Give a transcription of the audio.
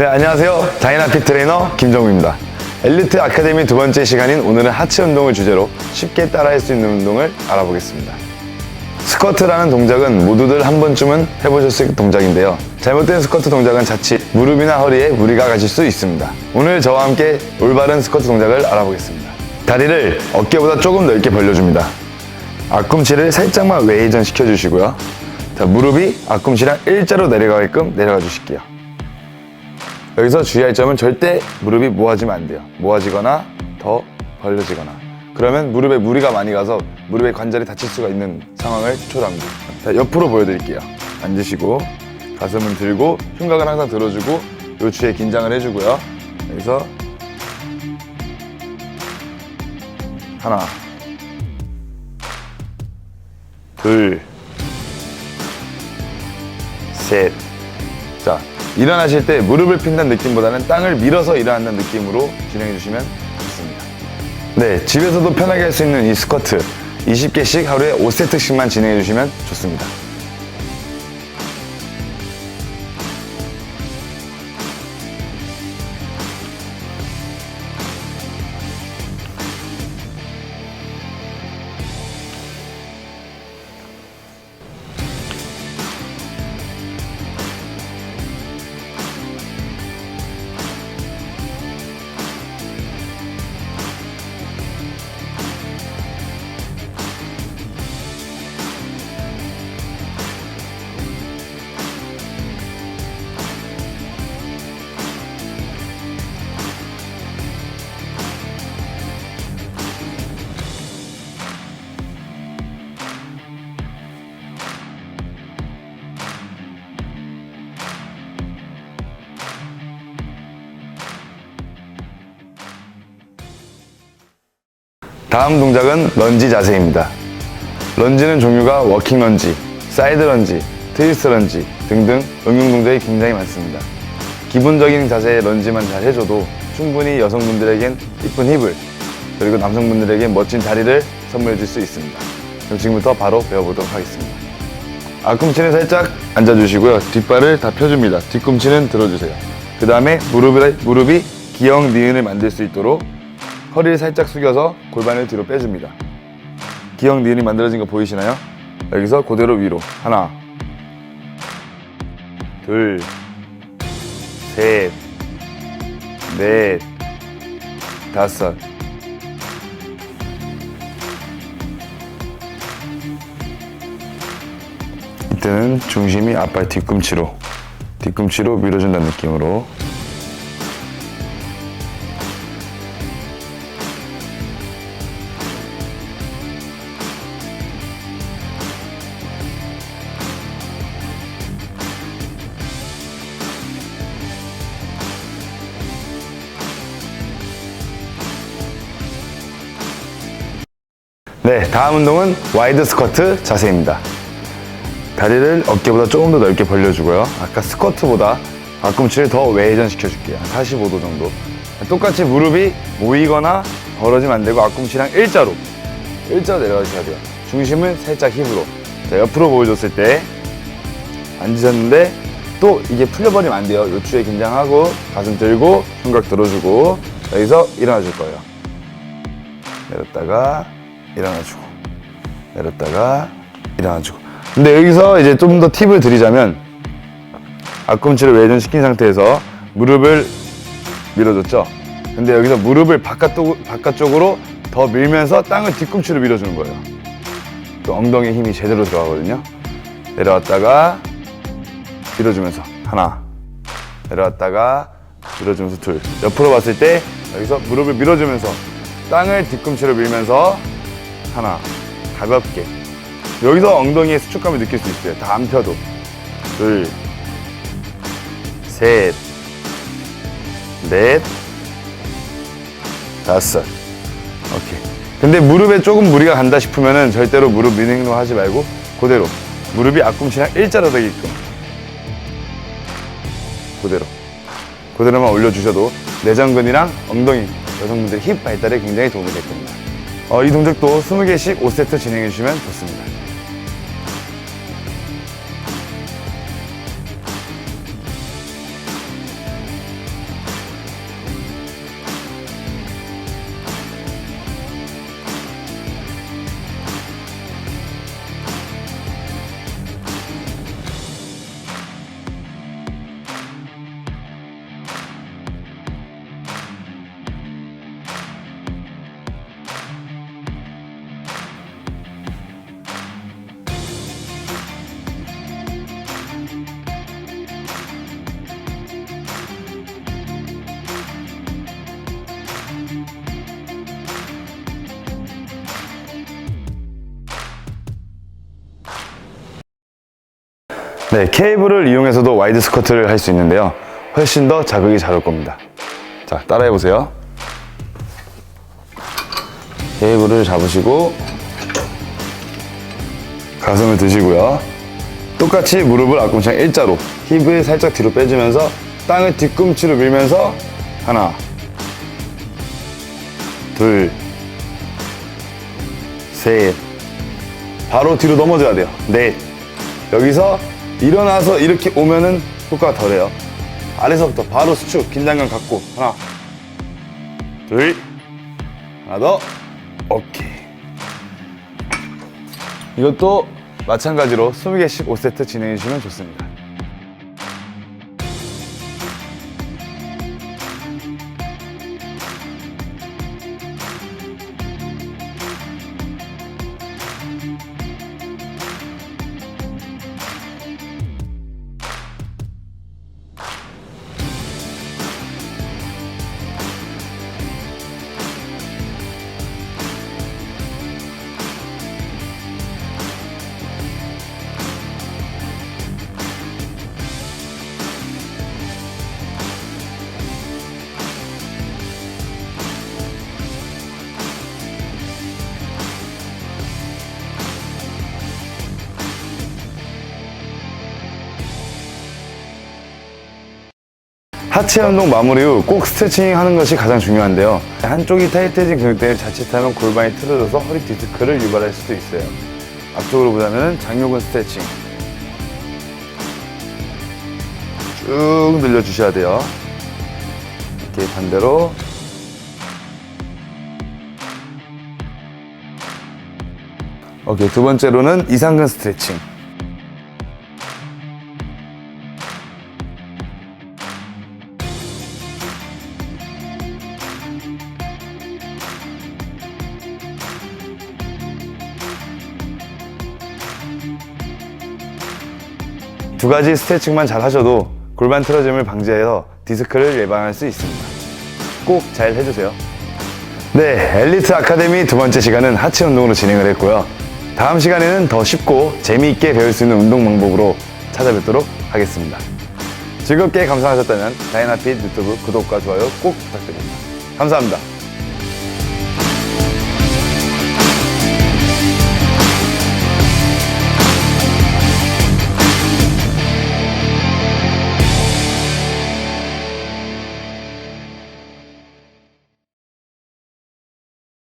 네, 안녕하세요. 장인아피 트레이너 김정우입니다. 엘리트 아카데미 두 번째 시간인 오늘은 하체 운동을 주제로 쉽게 따라할 수 있는 운동을 알아보겠습니다. 스쿼트라는 동작은 모두들 한 번쯤은 해보셨을 동작인데요. 잘못된 스쿼트 동작은 자칫 무릎이나 허리에 무리가 가실 수 있습니다. 오늘 저와 함께 올바른 스쿼트 동작을 알아보겠습니다. 다리를 어깨보다 조금 넓게 벌려줍니다. 앞꿈치를 살짝만 외회전 시켜주시고요. 자, 무릎이 앞꿈치랑 일자로 내려가게끔 내려가 주실게요. 여기서 주의할 점은 절대 무릎이 모아지면 안 돼요. 모아지거나 더 벌려지거나. 그러면 무릎에 무리가 많이 가서 무릎의 관절이 다칠 수가 있는 상황을 초래합니다. 자, 옆으로 보여드릴게요. 앉으시고 가슴은 들고 흉곽은 항상 들어주고 요추에 긴장을 해주고요. 여기서 하나, 둘, 셋. 자, 일어나실 때 무릎을 핀다는 느낌보다는 땅을 밀어서 일어난다는 느낌으로 진행해 주시면 좋습니다. 네, 집에서도 편하게 할 수 있는 이 스쿼트 20개씩 하루에 5세트씩만 진행해 주시면 좋습니다. 다음 동작은 런지 자세입니다. 런지는 종류가 워킹 런지, 사이드 런지, 트위스트 런지 등등 응용 동작이 굉장히 많습니다. 기본적인 자세의 런지만 잘 해줘도 충분히 여성분들에겐 이쁜 힙을 그리고 남성분들에겐 멋진 다리를 선물해 줄 수 있습니다. 그럼 지금부터 바로 배워보도록 하겠습니다. 앞꿈치는 살짝 앉아주시고요. 뒷발을 다 펴줍니다. 뒤꿈치는 들어주세요. 그 다음에 무릎을, 무릎이 기역 니은을 만들 수 있도록 허리를 살짝 숙여서 골반을 뒤로 빼줍니다. 기역 니은이 만들어진 거 보이시나요? 여기서 그대로 위로. 하나, 둘, 셋, 넷, 다섯. 이때는 중심이 앞발 뒤꿈치로, 뒤꿈치로 밀어준다는 느낌으로 네, 다음 운동은 와이드 스쿼트 자세입니다. 다리를 어깨보다 조금 더 넓게 벌려주고요. 아까 스쿼트보다 앞꿈치를 더 외회전 시켜줄게요. 45도 정도. 똑같이 무릎이 모이거나 벌어지면 안 되고 앞꿈치랑 일자로, 일자로 내려가셔야 돼요. 중심은 살짝 힙으로. 자, 옆으로 보여줬을 때 앉으셨는데 또 이게 풀려버리면 안 돼요. 요추에 긴장하고 가슴 들고 흉곽 들어주고 여기서 일어나 줄 거예요. 내렸다가 일어나주고 내렸다가 일어나주고. 근데 여기서 이제 좀 더 팁을 드리자면 앞꿈치를 외전시킨 상태에서 무릎을 밀어줬죠? 근데 여기서 무릎을 바깥쪽, 바깥쪽으로 더 밀면서 땅을 뒤꿈치로 밀어주는 거예요. 또 엉덩이 힘이 제대로 들어가거든요. 내려왔다가 밀어주면서 하나. 내려왔다가 밀어주면서 둘. 옆으로 봤을 때 여기서 무릎을 밀어주면서 땅을 뒤꿈치로 밀면서 하나 가볍게. 여기서 엉덩이의 수축감을 느낄 수 있어요. 다 안 펴도. 둘셋넷 다섯. 오케이. 근데 무릎에 조금 무리가 간다 싶으면은 절대로 무릎 미는 행동 하지 말고 그대로 무릎이 앞꿈치랑 일자로 되게끔. 그대로. 그대로만 올려주셔도 내전근이랑 엉덩이 여성분들 힙 발달에 굉장히 도움이 될 겁니다. 어, 이 동작도 20개씩 5세트 진행해 주시면 좋습니다. 네, 케이블을 이용해서도 와이드 스쿼트를 할 수 있는데요. 훨씬 더 자극이 잘 올 겁니다. 자, 따라해 보세요. 케이블을 잡으시고 가슴을 드시고요. 똑같이 무릎을 앞꿈치랑 일자로 힙을 살짝 뒤로 빼주면서 땅을 뒤꿈치로 밀면서 하나 둘셋 바로 뒤로 넘어져야 돼요. 넷 여기서 일어나서 이렇게 오면은 효과가 덜해요. 아래서부터 바로 수축 긴장감 갖고 하나 둘 하나 더 오케이 이것도 마찬가지로 20개씩 5세트 진행해 주시면 좋습니다. 하체 운동 마무리 후 꼭 스트레칭 하는 것이 가장 중요한데요. 한쪽이 타이트해진 근육 때문에 자칫하면 골반이 틀어져서 허리 디스크를 유발할 수도 있어요. 앞쪽으로 보자면 장요근 스트레칭. 쭉 늘려주셔야 돼요. 이렇게 반대로. 오케이, 두 번째로는 이상근 스트레칭. 두 가지 스트레칭만 잘 하셔도 골반 틀어짐을 방지해서 디스크를 예방할 수 있습니다. 꼭 잘 해주세요. 네, 엘리트 아카데미 두 번째 시간은 하체 운동으로 진행을 했고요. 다음 시간에는 더 쉽고 재미있게 배울 수 있는 운동 방법으로 찾아뵙도록 하겠습니다. 즐겁게 감상하셨다면 다이나핏 유튜브 구독과 좋아요 꼭 부탁드립니다. 감사합니다.